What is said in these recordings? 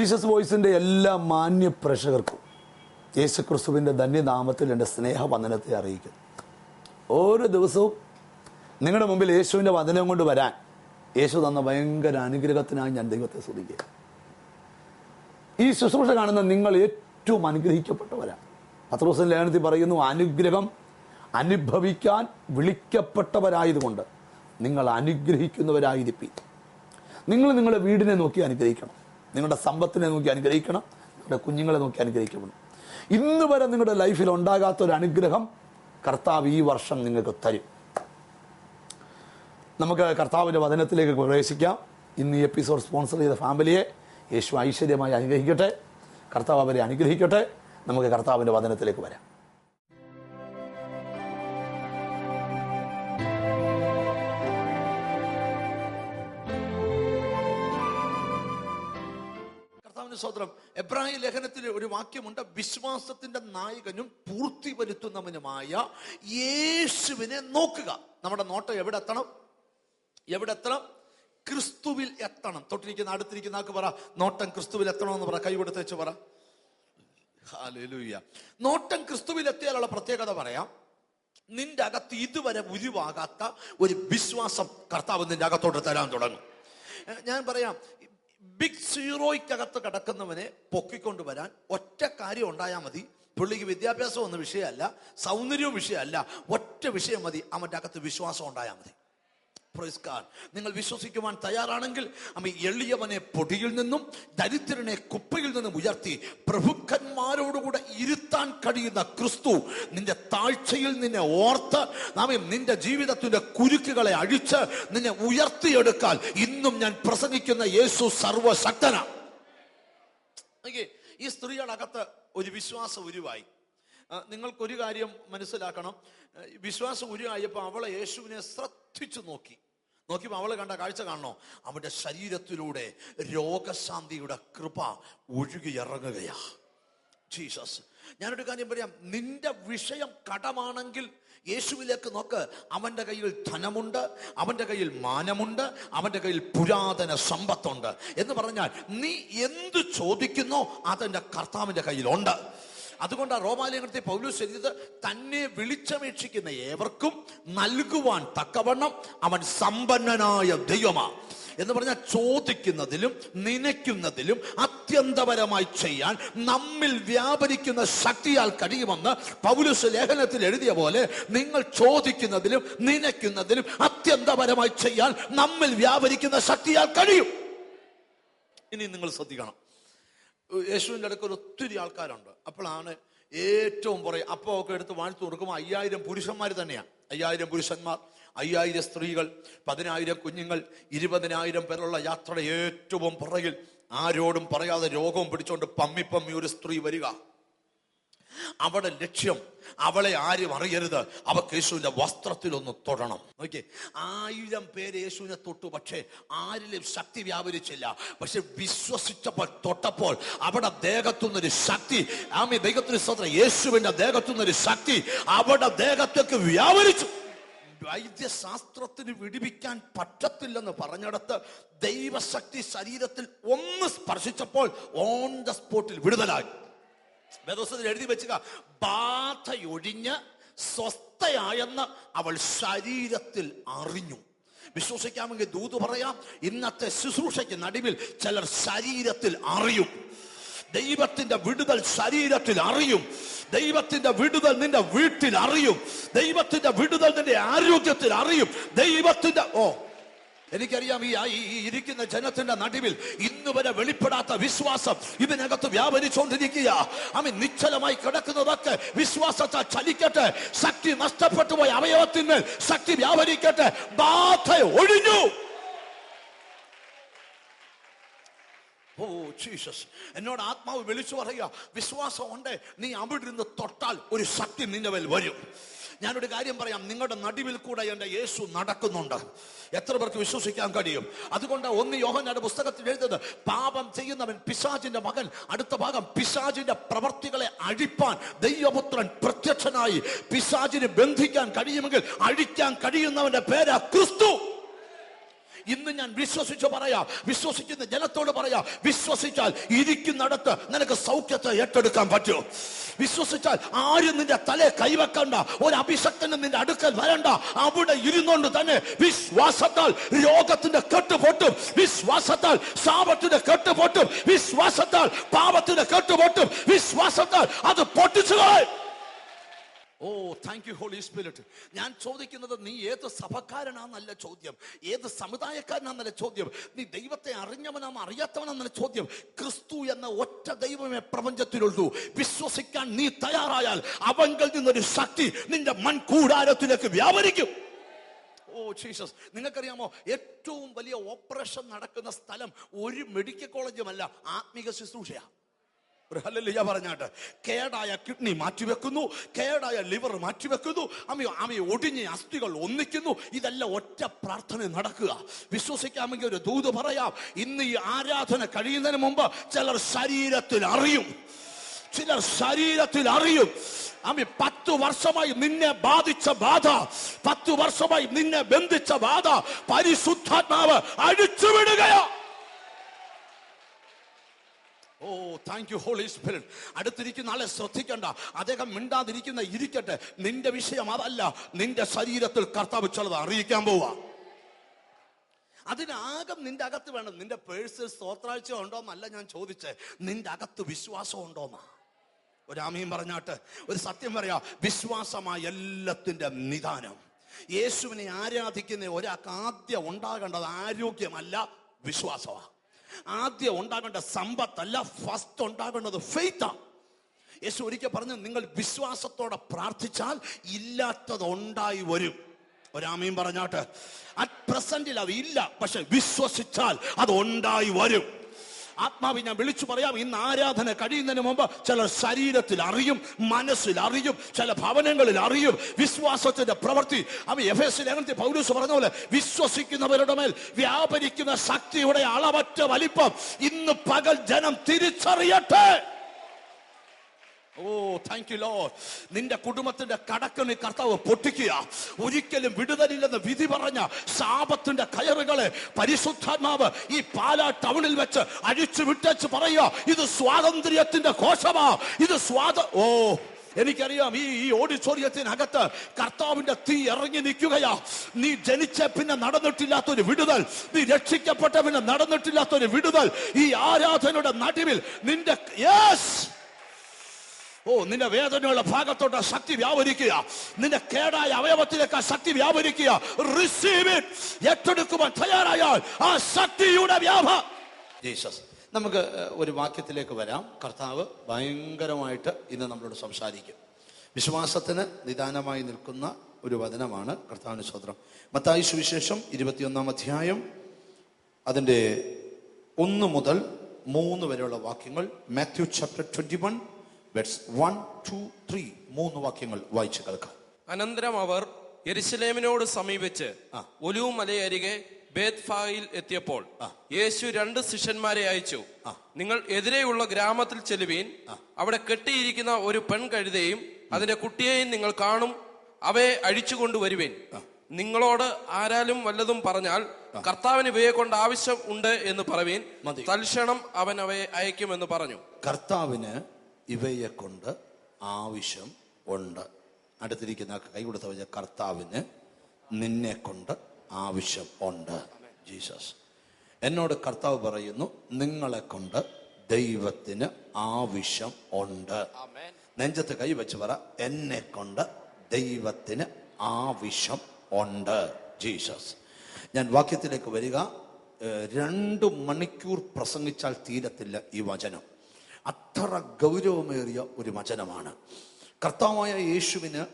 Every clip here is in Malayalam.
ജീസസ് വോയിസിന്റെ എല്ലാ മാന്യ പ്രേക്ഷകർക്കും യേശു ക്രിസ്തുവിന്റെ ധന്യനാമത്തിൽ എന്റെ സ്നേഹവന്ദനത്തെ അറിയിക്കുന്നു. ഓരോ ദിവസവും നിങ്ങളുടെ മുമ്പിൽ യേശുവിന്റെ വചനം കൊണ്ട് വരാൻ യേശു തന്ന ഭയങ്കര അനുഗ്രഹത്തിനായി ഞാൻ ദൈവത്തെ സ്തുതിക്കുക ഈ ശുശ്രൂഷ കാണുന്ന നിങ്ങൾ ഏറ്റവും അനുഗ്രഹിക്കപ്പെട്ടവരാണ്. ദിവസം ലേഖനത്തിൽ പറയുന്നു അനുഗ്രഹം അനുഭവിക്കാൻ വിളിക്കപ്പെട്ടവരായതുകൊണ്ട് നിങ്ങൾ അനുഗ്രഹിക്കുന്നവരായിരിക്കും. നിങ്ങൾ നിങ്ങളുടെ വീടിനെ നോക്കി അനുഗ്രഹിക്കണം. നിങ്ങളുടെ സമ്പത്തിനെ നോക്കി അനുഗ്രഹിക്കണം നിങ്ങളുടെ കുഞ്ഞുങ്ങളെ നോക്കി അനുഗ്രഹിക്കണം ഇന്ന് വരെ നിങ്ങളുടെ ലൈഫിൽ ഉണ്ടാകാത്ത ഒരു അനുഗ്രഹം കർത്താവ് ഈ വർഷം നിങ്ങൾക്ക് തരും. നമുക്ക് കർത്താവിന്റെ വചനത്തിലേക്ക് പ്രവേശിക്കാം. ഇന്ന് ഈ എപ്പിസോഡ് സ്പോൺസർ ചെയ്ത ഫാമിലിയെ യേശു ഐശ്വര്യമായി അനുഗ്രഹിക്കട്ടെ. കർത്താവ് അവരെ അനുഗ്രഹിക്കട്ടെ. നമുക്ക് കർത്താവിന്റെ വചനത്തിലേക്ക് വരാം. സ്വതന്ത്രം എബ്രാഹിം ലേഖനത്തിൽ ഒരു വാക്യമുണ്ട് വിശ്വാസത്തിന്റെ നായകനും പൂർത്തി വരുത്തുന്നവനുമായ യേശുവിനെ നോക്കുക. നമ്മുടെ നോട്ടം എവിടെ എത്തണം? എവിടെ എത്തണം? ക്രിസ്തുവിൽ എത്തണം. തൊട്ടിരിക്കുന്ന അടുത്തിരിക്കുന്ന ആൾക്ക് പറ നോട്ടം ക്രിസ്തുവിൽ എത്തണമെന്ന് പറ കൈ കൊടുത്ത് വെച്ച് പറ. നോട്ടം ക്രിസ്തുവിൽ എത്തിയാലുള്ള പ്രത്യേകത പറയാം. നിന്റെ അകത്ത് ഇതുവരെ ഉരുവാകാത്ത ഒരു വിശ്വാസം കർത്താവ് നിന്റെ അകത്തോട്ട് തരാൻ തുടങ്ങും. ഞാൻ പറയാം ബിഗ് സീറോയ്ക്കകത്ത് കിടക്കുന്നവനെ പൊക്കിക്കൊണ്ട് വരാൻ ഒറ്റ കാര്യം ഉണ്ടായാൽ മതി പുള്ളിക്ക് വിദ്യാഭ്യാസം ഒന്നും വിഷയമല്ല സൗന്ദര്യവും വിഷയമല്ല ഒറ്റ വിഷയം മതി അവന്റെ അകത്ത് വിശ്വാസം ഉണ്ടായാൽ മതി. നിങ്ങൾ വിശ്വസിക്കുവാൻ തയ്യാറാണെങ്കിൽ അമ്മ എളിയവനെ പൊടിയിൽ നിന്നും ദരിദ്രനെ കുപ്പയിൽ നിന്നും ഉയർത്തി പ്രഭുക്കന്മാരോടുകൂടെ ഇരുത്താൻ കഴിയുന്ന ക്രിസ്തു നിന്റെ താഴ്ചയിൽ നിന്നെ ഓർത്ത് നാമേ നിന്റെ ജീവിതത്തിന്റെ കുരുക്കുകളെ അഴിച്ച് നിന്നെ ഉയർത്തിയെടുക്കാൻ ഇന്നും ഞാൻ പ്രസംഗിക്കുന്ന യേശു സർവശക്തനാണ് ഈ സ്ത്രീയുടെ അകത്ത് ഒരു വിശ്വാസം ഉരുവായി. നിങ്ങൾക്കൊരു കാര്യം മനസ്സിലാക്കണം. വിശ്വാസം ഉരുവായപ്പോൾ അവളെ യേശുവിനെ ശ്രദ്ധിച്ചു നോക്കി. നോക്കിയപ്പോൾ അവളെ കണ്ട കാഴ്ച കാണണോ? അവന്റെ ശരീരത്തിലൂടെ രോഗശാന്തിയുടെ കൃപ ഒഴുകി ഇറങ്ങുകയാ ജീസസ് ഞാനൊരു കാര്യം പറയാം. നിന്റെ വിഷയം കടമാണെങ്കിൽ യേശുവിലേക്ക് നോക്ക്. അവന്റെ കയ്യിൽ ധനമുണ്ട് അവന്റെ കയ്യിൽ മാനമുണ്ട് അവന്റെ കയ്യിൽ പുരാതന സമ്പത്തുണ്ട്. എന്ന് പറഞ്ഞാൽ നീ എന്ത് ചോദിക്കുന്നോ അതെന്റെ കർത്താവിന്റെ കയ്യിലുണ്ട്. അതുകൊണ്ട് ആ റോമാലയങ്ങളത്തെ പൗലൂസ് എഴുതിയത് തന്നെ വിളിച്ചപേക്ഷിക്കുന്ന ഏവർക്കും നൽകുവാൻ തക്കവണ്ണം അവൻ സമ്പന്നനായ ദൈവമാ എന്ന് പറഞ്ഞാൽ ചോദിക്കുന്നതിലും നനയ്ക്കുന്നതിലും അത്യന്തപരമായി ചെയ്യാൻ നമ്മിൽ വ്യാപരിക്കുന്ന ശക്തിയാൽ കഴിയുമെന്ന് പൗലുസ് ലേഖനത്തിൽ എഴുതിയ പോലെ നിങ്ങൾ ചോദിക്കുന്നതിലും നനയ്ക്കുന്നതിലും അത്യന്തപരമായി ചെയ്യാൻ നമ്മിൽ വ്യാപരിക്കുന്ന ശക്തിയാൽ കഴിയും. ഇനി നിങ്ങൾ ശ്രദ്ധിക്കണം. യേശുവിന്റെ അടുക്കൽ ഒത്തിരി ആൾക്കാരുണ്ട്. അപ്പോഴാണ് ഏറ്റവും പുറകെ അപ്പം ഒക്കെ എടുത്ത് വാഴ്ത്തു കൊടുക്കുമ്പോൾ അയ്യായിരം പുരുഷന്മാർ തന്നെയാണ് അയ്യായിരം പുരുഷന്മാർ അയ്യായിരം സ്ത്രീകൾ പതിനായിരം കുഞ്ഞുങ്ങൾ ഇരുപതിനായിരം പേരുള്ള യാത്രയുടെ ഏറ്റവും പുറകിൽ ആരോടും പറയാതെ രോഗവും പിടിച്ചുകൊണ്ട് പമ്മി പമ്മി ഒരു സ്ത്രീ വരിക. അവിടെ ലക്ഷ്യം അവളെ ആരും അറിയരുത്. അവക്ക് യേശുവിന്റെ വസ്ത്രത്തിൽ ഒന്ന് തൊടണം. നോക്കിയേ ആയിരം പേര് യേശുവിനെ തൊട്ടു പക്ഷേ ആരിലും ശക്തി വ്യാപരിച്ചില്ല. പക്ഷെ വിശ്വസിച്ചപ്പോൾ തൊട്ടപ്പോൾ അവിടെ ദേഹത്തുനിന്നൊരു ശക്തി ആമി ദൈവത്തിന് സ്വന്തം യേശുവിന്റെ ദേഹത്തുനിന്നൊരു ശക്തി അവിടെ ദേഹത്തേക്ക് വ്യാപരിച്ചു. വൈദ്യശാസ്ത്രത്തിന് വിടിവിക്കാൻ പറ്റത്തില്ലെന്ന് പറഞ്ഞിടത്ത് ദൈവശക്തി ശരീരത്തിൽ ഒന്ന് സ്പർശിച്ചപ്പോൾ ഓൺ ദ സ്പോട്ടിൽ വിടുതലായി. വേദോസത്തിൽ എഴുതി വെച്ചുക. ബാധയൊഴിഞ്ഞ് സ്വസ്ഥയായെന്ന് അവൾ ശരീരത്തിൽ അറിഞ്ഞു. വിശ്വസിക്കാമെങ്കിൽ ദൂത് പറയാം ഇന്നത്തെ ശുശ്രൂഷയ്ക്ക് നടുവിൽ ചിലർ ശരീരത്തിൽ അറിയും. ദൈവത്തിന്റെ വിടുതൽ ശരീരത്തിൽ അറിയും. ദൈവത്തിന്റെ വിടുതൽ നിന്റെ വീട്ടിൽ അറിയും. ദൈവത്തിന്റെ വിടുതൽ നിന്റെ ആരോഗ്യത്തിൽ അറിയും. ദൈവത്തിന്റെ ഓ എനിക്കറിയാം ഈ ഇരിക്കുന്ന ജനത്തിന്റെ നടുവിൽ ഇന്ന് വരെ വെളിപ്പെടാത്ത വിശ്വാസം ഇതിനകത്ത് വ്യാപരിച്ചുകൊണ്ടിരിക്കുക അവൻ നിശ്ചലമായി കിടക്കുന്നതൊക്കെ വിശ്വാസത്തെ ചലിക്കട്ടെ. ശക്തി നഷ്ടപ്പെട്ടു പോയ അവയവത്തിന്മേൽ ശക്തി വ്യാപരിക്കട്ടെ. ബാധ ഒഴിഞ്ഞു. ഓ ജീസസ് എന്നോട് ആത്മാവ് വിളിച്ചു പറയുക വിശ്വാസം ഉണ്ട് നീ അവിടെ ഇരുന്ന് തൊട്ടാൽ ഒരു ശക്തി നിന്റെ മേൽ വരും. ഞാനൊരു കാര്യം പറയാം. നിങ്ങളുടെ നടുവിൽ കൂടെ എന്റെ യേശു നടക്കുന്നുണ്ട്. എത്ര പേർക്ക് വിശ്വസിക്കാൻ കഴിയും? അതുകൊണ്ട് ഒന്ന് യോഹനാട് പുസ്തകത്തിൽ എഴുതുന്നത് പാപം ചെയ്യുന്നവൻ പിശാചിന്റെ മകൻ. അടുത്ത ഭാഗം പിശാചിന്റെ പ്രവർത്തികളെ അഴിപ്പാൻ ദൈവപുത്രൻ പ്രത്യക്ഷനായി. പിശാചിനെ ബന്ധിക്കാൻ കഴിയുമെങ്കിൽ അഴിക്കാൻ കഴിയുന്നവന്റെ പേരാ ക്രിസ്തു. ഇന്ന് ഞാൻ വിശ്വസിച്ച് പറയാം വിശ്വസിക്കുന്ന ജനത്തോട് പറയാം വിശ്വസിച്ചാൽ ഇരിക്കുന്നിടത്ത് നിനക്ക് സൗഖ്യത്തെ ഏറ്റെടുക്കാൻ പറ്റൂ വിശ്വസിച്ചാൽ ആരും നിന്റെ തല കൈവെക്കണ്ട ഒരു അഭിഷക്തനും നിന്റെ അടുക്കൽ വരണ്ട അവിടെ ഇരുന്നുകൊണ്ട് തന്നെ വിശ്വാസത്താൽ രോഗത്തിന്റെ കെട്ടുപൊട്ടും വിശ്വാസത്താൽ ശാപത്തിന്റെ കെട്ടുപൊട്ടും വിശ്വാസത്താൽ പാപത്തിന്റെ കെട്ടുപൊട്ടും വിശ്വാസത്താൽ അത് പൊട്ടിച്ചു. Oh thank you holy spirit ഞാൻ ചോദിക്കുന്നത് നീ ഏത് സഭക്കാരനാന്നല്ല ചോദ്യം. ഏത് സമുദായക്കാരനാന്നല്ല ചോദ്യം. നീ ദൈവത്തെ അറിഞ്ഞവനാന്ന് അറിയാത്തവനാന്നല്ല ചോദ്യം. ക്രിസ്തു എന്ന ഒറ്റ ദൈവമേ പ്രപഞ്ചത്തിലുള്ളൂ. വിശ്വസിക്കാൻ നീ തയ്യാറായാൽ അവങ്കിൽ നിന്നൊരു ശക്തി നിന്റെ മൺകൂടാരത്തിലേക്ക് വ്യാപരിക്കും. ഓ ജീസസ് നിങ്ങൾക്കറിയാമോ ഏറ്റവും വലിയ ഓപ്പറേഷൻ നടക്കുന്ന സ്ഥലം ഒരു മെഡിക്കൽ കോളേജുമല്ല ആത്മീക ശുശ്രൂഷയാണ് ഒരു ഹല്ലേലൂയ പറഞ്ഞാട്ട്. കേടായ കിഡ്നി മാറ്റിവെക്കുന്നു കേടായ ലിവർ മാറ്റിവെക്കുന്നു അമ്മ അമ്മ ഒടിഞ്ഞ അസ്ഥികൾ ഒന്നിക്കുന്നു. ഇതെല്ലാം ഒറ്റ പ്രാർത്ഥന നടക്കുക. വിശ്വസിക്കാമെങ്കിൽ ഒരു ദൂത് പറയാം ഇന്ന് ഈ ആരാധന കഴിയുന്നതിന് മുമ്പ് ചിലർ ശരീരത്തിൽ അറിയും. ചിലർ ശരീരത്തിൽ അറിയും. അമ്മി പത്തു വർഷമായി നിന്നെ ബാധിച്ച ബാധ പത്തു വർഷമായി നിന്നെ ബന്ധിച്ച ബാധ പരിശുദ്ധാത്മാവ് അഴിച്ചുവിടുകയാ ഓ താങ്ക് യു ഹോളി സ്പിരിറ്റ് അടുത്തിരിക്കുന്ന ആളെ ശ്രദ്ധിക്കണ്ട. അദ്ദേഹം മിണ്ടാതിരിക്കുന്ന ഇരിക്കട്ടെ. നിന്റെ വിഷയം അതല്ല. നിന്റെ ശരീരത്തിൽ കർത്താവ് ചിലത് അറിയിക്കാൻ പോവാ. അതിനാകം നിന്റെ അകത്ത് വേണം. നിന്റെ പേഴ്സിൽ സ്തോത്രാഴ്ച ഉണ്ടോന്നല്ല ഞാൻ ചോദിച്ചേ. നിന്റെ അകത്ത് വിശ്വാസം ഉണ്ടോന്നാ. ഒരാമയും പറഞ്ഞാട്ട്. ഒരു സത്യം പറയാ. വിശ്വാസമായ എല്ലാത്തിന്റെ നിദാനം. യേശുവിനെ ആരാധിക്കുന്ന ഒരാൾക്ക് ആദ്യം ഉണ്ടാകേണ്ടത് ആരോഗ്യമല്ല വിശ്വാസമാണ് ആദ്യം ഉണ്ടാകേണ്ട സമ്പത്തല്ല ഫസ്റ്റ് ഉണ്ടാകേണ്ടത് ഫെയ്ത്താണ് യേശു ഒരിക്കൽ പറഞ്ഞു നിങ്ങൾ വിശ്വാസത്തോടെ പ്രാർത്ഥിച്ചാൽ ഇല്ലാത്തത് ഉണ്ടായി വരും. ഒരാമയും പറഞ്ഞാട്ട് അറ്റ് പ്രസന്റിൽ അത് ഇല്ല പക്ഷെ വിശ്വസിച്ചാൽ അത് ഉണ്ടായി വരും. ആത്മാവ് ഞാൻ വിളിച്ചു പറയാം. ഇന്ന് ആരാധന കഴിയുന്നതിന് മുമ്പ് ചിലർ ശരീരത്തിൽ അറിയും മനസ്സിൽ അറിയും ചില ഭവനങ്ങളിൽ അറിയും. വിശ്വാസത്തിന്റെ പ്രവൃത്തി. അവ എഫ് എസ് ലേഖനത്തിൽ പൗരൂസ് പറഞ്ഞ പോലെ വിശ്വസിക്കുന്നവരുടെ മേൽ വ്യാപരിക്കുന്ന ശക്തിയുടെ അളവറ്റ വലിപ്പം ഇന്ന് പകൽ ജനം തിരിച്ചറിയട്ടെ. ഓ താങ്ക് യു ലോ നിന്റെ കുടുംബത്തിന്റെ കടക്കണി കർത്താവ് പൊട്ടിക്കുക. ഒരിക്കലും വിടുതലില്ലെന്ന് വിധി പറഞ്ഞ ശാപത്തിന്റെ കയറുകളെ പരിശുദ്ധാത്മാവ് ഈ പാലാ ടൗണിൽ വെച്ച് അഴിച്ചു വിട്ടച്ച് പറയുക ഇത് സ്വാതന്ത്ര്യത്തിന്റെ കോശമാ ഇത് സ്വാത ഓ എനിക്കറിയാം ഈ ഈ ഓഡിറ്റോറിയത്തിനകത്ത് കർത്താവിന്റെ തീ ഇറങ്ങി നിൽക്കുകയാ. നീ ജനിച്ച പിന്നെ നടന്നിട്ടില്ലാത്തൊരു വിടുതൽ. നീ രക്ഷിക്കപ്പെട്ട പിന്നെ നടന്നിട്ടില്ലാത്തൊരു വിടുതൽ. ഈ ആരാധനയുടെ നടുവിൽ നിന്റെ യെസ് ഓ നിന്റെ വേദനയുള്ള ഭാഗത്തോട്ട് ശക്തി വ്യാപരിക്കുക. നിന്റെ കേടായ അവയവത്തിലേക്ക് ആ ശക്തി വ്യാപരിക്കുക. റിസീവ് ഏറ്റെടുക്കുവാൻ തയ്യാറായാൽ ആ ശക്തിയുടെ വ്യാപ ജീസസ് നമുക്ക് ഒരു വാക്യത്തിലേക്ക് വരാം. കർത്താവ് ഭയങ്കരമായിട്ട് ഇന്ന് നമ്മളോട് സംസാരിക്കും. വിശ്വാസത്തിന് നിദാനമായി നിൽക്കുന്ന ഒരു വചനമാണ് കർത്താവിന് സ്വത്രം മത്തായി സുവിശേഷം ഇരുപത്തിയൊന്നാം അധ്യായം അതിന്റെ ഒന്ന് മുതൽ മൂന്ന് വരെയുള്ള വാക്യങ്ങൾ Matthew chapter twenty one one two three മൂന്ന് വാക്യങ്ങൾ വായിച്ചു കേൾക്കാം. അനന്തരം അവർ യെരുശലേമിനോട് സമീപിച്ച് ഒലു ഒലിവ് മലയരികെ ബേത്ഫായിൽ എത്തിയപ്പോൾ യേശു രണ്ട് ശിഷ്യന്മാരെ അയച്ചു. നിങ്ങൾ എതിരെയുള്ള ഗ്രാമത്തിൽ ചെല്ലുവീൻ. അവിടെ കെട്ടിയിരിക്കുന്ന ഒരു പെൺകഴുതയും അതിന്റെ കുട്ടിയെയും നിങ്ങൾ കാണും. അവയെ അഴിച്ചുകൊണ്ടുവരുവേൻ നിങ്ങളോട് ആരാലും വല്ലതും പറഞ്ഞാൽ കർത്താവിന് ഇവയെ കൊണ്ട് ആവശ്യം ഉണ്ട് എന്ന് പറവീൻ തൽക്ഷണം അവൻ അവയെ അയക്കുമെന്ന് പറഞ്ഞു. കർത്താവിന് ഇവയെ കൊണ്ട് ആവശ്യം ഉണ്ട്. അടുത്തിരിക്കുന്ന കൈ കൊടുത്ത വെച്ച കർത്താവിന് നിന്നെ കൊണ്ട് ആവശ്യം ഉണ്ട്. ജീസസ്. എന്നോട് കർത്താവ് പറയുന്നു നിങ്ങളെ കൊണ്ട് ദൈവത്തിന് ആവശ്യം ഉണ്ട്. നെഞ്ചത്ത് കൈ വെച്ച് പറ എന്നെ കൊണ്ട് ദൈവത്തിന് ആവശ്യം ഉണ്ട്. ജീസസ്. ഞാൻ വാക്യത്തിലേക്ക് വരിക. രണ്ട് മണിക്കൂർ പ്രസംഗിച്ചാൽ തീരത്തില്ല ഈ വചനം. അത്ര ഗൗരവമേറിയ ഒരു വചനമാണ്. കർത്താവായ യേശുവിന്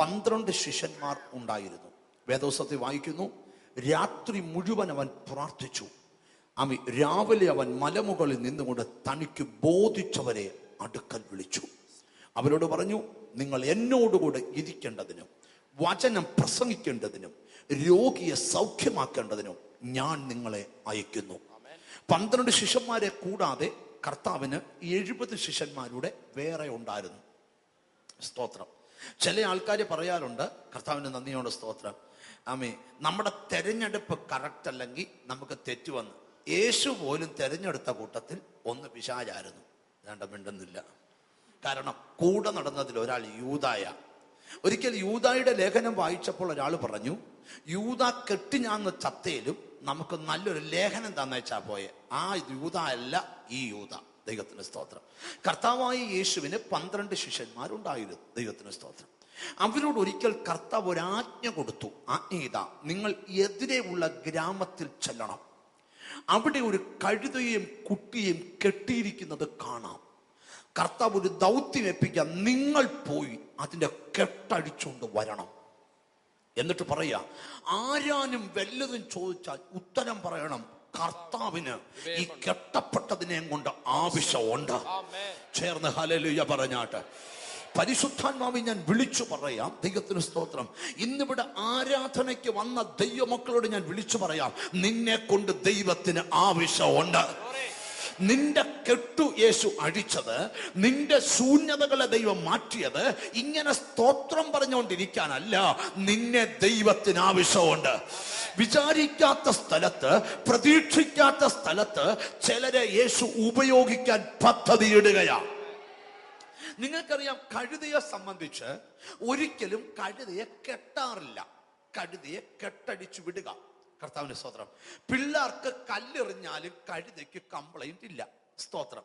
പന്ത്രണ്ട് ശിഷ്യന്മാർ ഉണ്ടായിരുന്നു. വേദോസത്തിൽ വായിക്കുന്നു രാത്രി മുഴുവൻ അവൻ പ്രാർത്ഥിച്ചു. അമി രാവിലെ അവൻ മലമുകളിൽ നിന്നുകൊണ്ട് തനിക്ക് ബോധിച്ചവരെ അടുക്കൽ വിളിച്ചു. അവരോട് പറഞ്ഞു നിങ്ങൾ എന്നോടുകൂടെ ഇരിക്കേണ്ടതിനും വചനം പ്രസംഗിക്കേണ്ടതിനും രോഗിയെ സൗഖ്യമാക്കേണ്ടതിനും ഞാൻ നിങ്ങളെ അയക്കുന്നു. പന്ത്രണ്ട് ശിഷ്യന്മാരെ കൂടാതെ കർത്താവിന് എഴുപത് ശിഷ്യന്മാരുടെ വേറെ ഉണ്ടായിരുന്നു. സ്തോത്രം. ചില ആൾക്കാർ പറയാറുണ്ട് കർത്താവിന് നന്ദിയോട് സ്തോത്രം. ആമേ നമ്മുടെ തെരഞ്ഞെടുപ്പ് കറക്റ്റ് അല്ലെങ്കിൽ നമുക്ക് തെറ്റ് വന്നു. യേശു പോലും തെരഞ്ഞെടുത്ത കൂട്ടത്തിൽ ഒന്ന് പിശാചായിരുന്നു. വേണ്ട മിണ്ടുന്നില്ല. കാരണം കൂടെ നടന്നതിൽ ഒരാൾ യൂതായ. ഒരിക്കൽ യൂതായുടെ ലേഖനം വായിച്ചപ്പോൾ ഒരാൾ പറഞ്ഞു യൂത കെട്ടിഞ്ഞാന്ന് ചത്തയിലും നമുക്ക് നല്ലൊരു ലേഖനം തന്നേച്ചാ പോയെ. ആ യൂത അല്ല ഈ യൂത. ദൈവത്തിന് സ്തോത്രം. കർത്താവായ യേശുവിന് പന്ത്രണ്ട് ശിഷ്യന്മാരുണ്ടായിരുന്നു ദൈവത്തിന് സ്തോത്രം. അവരോട് ഒരിക്കൽ കർത്താവ് ഒരു ആജ്ഞ കൊടുത്തു. ആജ്ഞ ഇതാ നിങ്ങൾ എതിരെയുള്ള ഗ്രാമത്തിൽ ചെല്ലണം. അവിടെ ഒരു കഴുതയും കുട്ടിയും കെട്ടിയിരിക്കുന്നത് കാണാം. കർത്താവ് ഒരു ദൗത്യം ഏൽപ്പിക്കാൻ നിങ്ങൾ പോയി അതിന്റെ കെട്ടടിച്ചുകൊണ്ട് വരണം. എന്നിട്ട് പറയാ ആരാനും വല്ലതും ചോദിച്ചാൽ ഉത്തരം പറയണം കർത്താവിന്. ഈ കെട്ടപ്പെട്ടതിനെയും കൊണ്ട് ആവശ്യമുണ്ട്. ചേർന്ന് ഹലലുയ പറഞ്ഞാട്ട്. പരിശുദ്ധാത്മാവി ഞാൻ വിളിച്ചു പറയാം. ദൈവത്തിന് സ്തോത്രം. ഇന്നിവിടെ ആരാധനയ്ക്ക് വന്ന ദൈവമക്കളോട് ഞാൻ വിളിച്ചു പറയാം. നിന്നെ കൊണ്ട് ദൈവത്തിന് ആവശ്യമുണ്ട്. നിന്റെ കെട്ടു യേശു അഴിച്ചത് നിന്റെ ശൂന്യതകളെ ദൈവം മാറ്റിയത് ഇങ്ങനെ സ്തോത്രം പറഞ്ഞുകൊണ്ടിരിക്കാനല്ല നിന്നെ ദൈവത്തിന് ആവശ്യമുണ്ട്. വിചാരിക്കാത്ത സ്ഥലത്ത് പ്രതീക്ഷിക്കാത്ത സ്ഥലത്ത് ചിലരെ യേശു ഉപയോഗിക്കാൻ പദ്ധതിയിടുകയാണ് നിങ്ങൾക്കറിയാം കഴുതയെ സംബന്ധിച്ച് ഒരിക്കലും കഴുതയെ കെട്ടാറില്ല. കഴുതയെ കെട്ടടിച്ചു വിടുക. കർത്താവിന്റെ സ്തോത്രം. പിള്ളേർക്ക് കല്ലെറിഞ്ഞാലും കഴുതയ്ക്ക് കംപ്ലൈന്റ് ഇല്ല. സ്തോത്രം.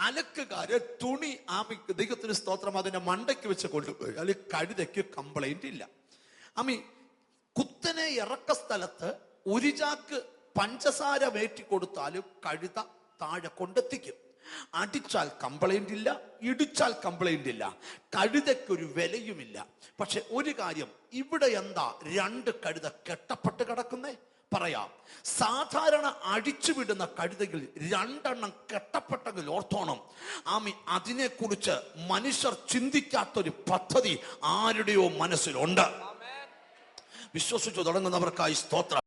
അലക്കുകാര് തുണി ആമി ദൈവത്തിന് സ്തോത്രം അതിന്റെ മണ്ടയ്ക്ക് വെച്ച് കൊണ്ടുപോയി. അതിൽ കഴുതയ്ക്ക് കംപ്ലൈന്റ് ഇല്ല. ആമി കുത്തനെ ഇറക്ക സ്ഥലത്ത് ഒരു പഞ്ചസാര വേറ്റി കൊടുത്താലും കഴുത താഴെ കൊണ്ടെത്തിക്കും. അടിച്ചാൽ കംപ്ലൈന്റ് ഇല്ല ഇടിച്ചാൽ കംപ്ലൈന്റ് ഇല്ല. കഴുതയ്ക്കൊരു വിലയുമില്ല. പക്ഷെ ഒരു കാര്യം ഇവിടെ എന്താ രണ്ട് കഴുത കെട്ടപ്പെട്ട് കിടക്കുന്നേ? പറയാം. സാധാരണ അടിച്ചുവിടുന്ന കഴുതകൾ രണ്ടെണ്ണം കെട്ടപ്പെട്ടെങ്കിൽ ഓർത്തോണം. ആമി അതിനെക്കുറിച്ച് മനുഷ്യർ ചിന്തിക്കാത്തൊരു പദ്ധതി ആരുടെയോ മനസ്സിലുണ്ട്. വിശ്വസിച്ചു തുടങ്ങുന്നവർക്കായി സ്തോത്രം.